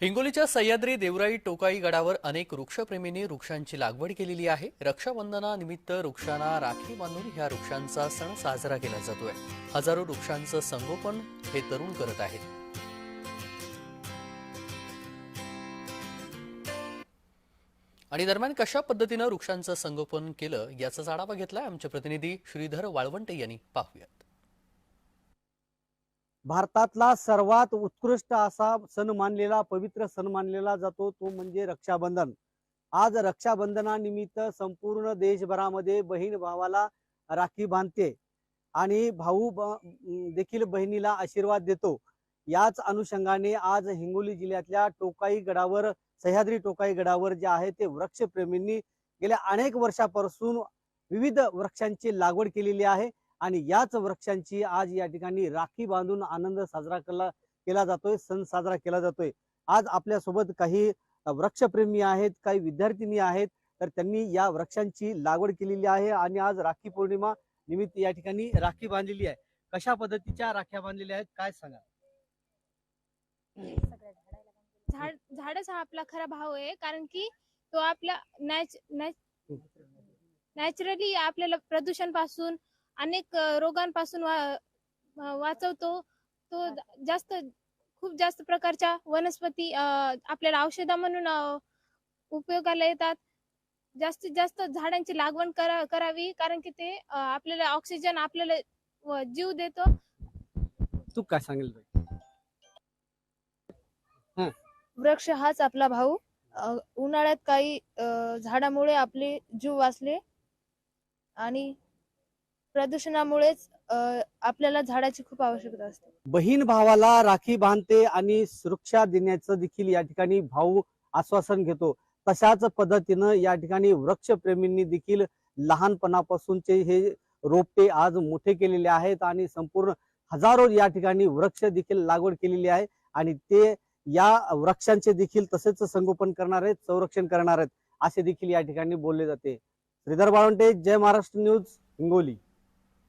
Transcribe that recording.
हिंगोलीच्या सह्याद्री देवराई टोकाई गडावर अनेक वृक्षप्रेमींनी वृक्षांची लागवड केलेली आहे. रक्षाबंधनानिमित्त वृक्षांना राखी बांधून ह्या वृक्षांचा सण साजरा केला जातोय. हजारो वृक्षांचं संगोपन हे तरुण करत आहेत. आणि दरम्यान कशा पद्धतीनं वृक्षांचं संगोपन केलं याचाच आढावा घेतलाय आमचे प्रतिनिधी श्रीधर वाळवंटे यांनी. पाहूया. भारतातला सर्वात उत्कृष्ट असा सण मानलेला पवित्र सण मानलेला जातो तो म्हणजे रक्षाबंधन. आज रक्षाबंधनानिमित्त संपूर्ण देशभरामध्ये बहीण भावाला राखी बांधते आणि भाऊ देखील बहिणीला आशीर्वाद देतो. याच अनुषंगाने आज हिंगोली जिल्ह्यातल्या टोकाई गडावर सह्याद्री टोकाई गडावर जे आहे ते वृक्षप्रेमींनी गेल्या अनेक वर्षापासून विविध वृक्षांची लागवड केलेली आहे. आणि याच वृक्षांची आज या ठिकाणी राखी बांधून आनंद साजरा केला केला जातोय सण साजरा केला जातोय. आज आपल्यासोबत काही वृक्षप्रेमी आहेत काही विद्यार्थिनी आहेत तर त्यांनी या वृक्षांची लागवड केलेली आहे आणि आज राखी पौर्णिमा निमित्त या ठिकाणी राखी बांधलेली आहे. कशा पद्धतीच्या राख्या बांधलेल्या आहेत काय सांगा झाड झाडच हा आपला खरा भाव आहे कारण की तो आपल्या नॅच नॅचरली आपल्याला प्रदूषणपासून अनेक रोगांपासून वा- वाचवतो. तो जास्त खूप जास्त प्रकारच्या वनस्पती आपल्याला औषधा म्हणून उपयोगाला येतात. जास्तीत जास्त झाडांची लागवड करा करावी कारण की ते आपल्याला ऑक्सिजन आपल्याला जीव देतो. तू काय सांगेल वृक्ष हाच आपला भाऊ. उन्हाळ्यात काही झाडामुळे आपले जीव वाचले आणि प्रदूषणामुळेच आपल्याला झाडाची खूप आवश्यकता असते. बहीण भावाला राखी बांधते आणि सुरक्षा देण्याचं देखील या ठिकाणी भाऊ आश्वासन घेतो. तशाच पद्धतीनं या ठिकाणी वृक्षप्रेमींनी देखील लहानपणापासूनचे हे रोपटे आज मोठे केलेले आहेत आणि संपूर्ण हजारो या ठिकाणी वृक्ष देखील लागवड केलेली आहे आणि ते या वृक्षांचे देखील तसेच संगोपन करणार आहेत संरक्षण करणार आहेत असे देखील या ठिकाणी बोलले जाते. श्रीधर बाळवंटे जय महाराष्ट्र न्यूज हिंगोली.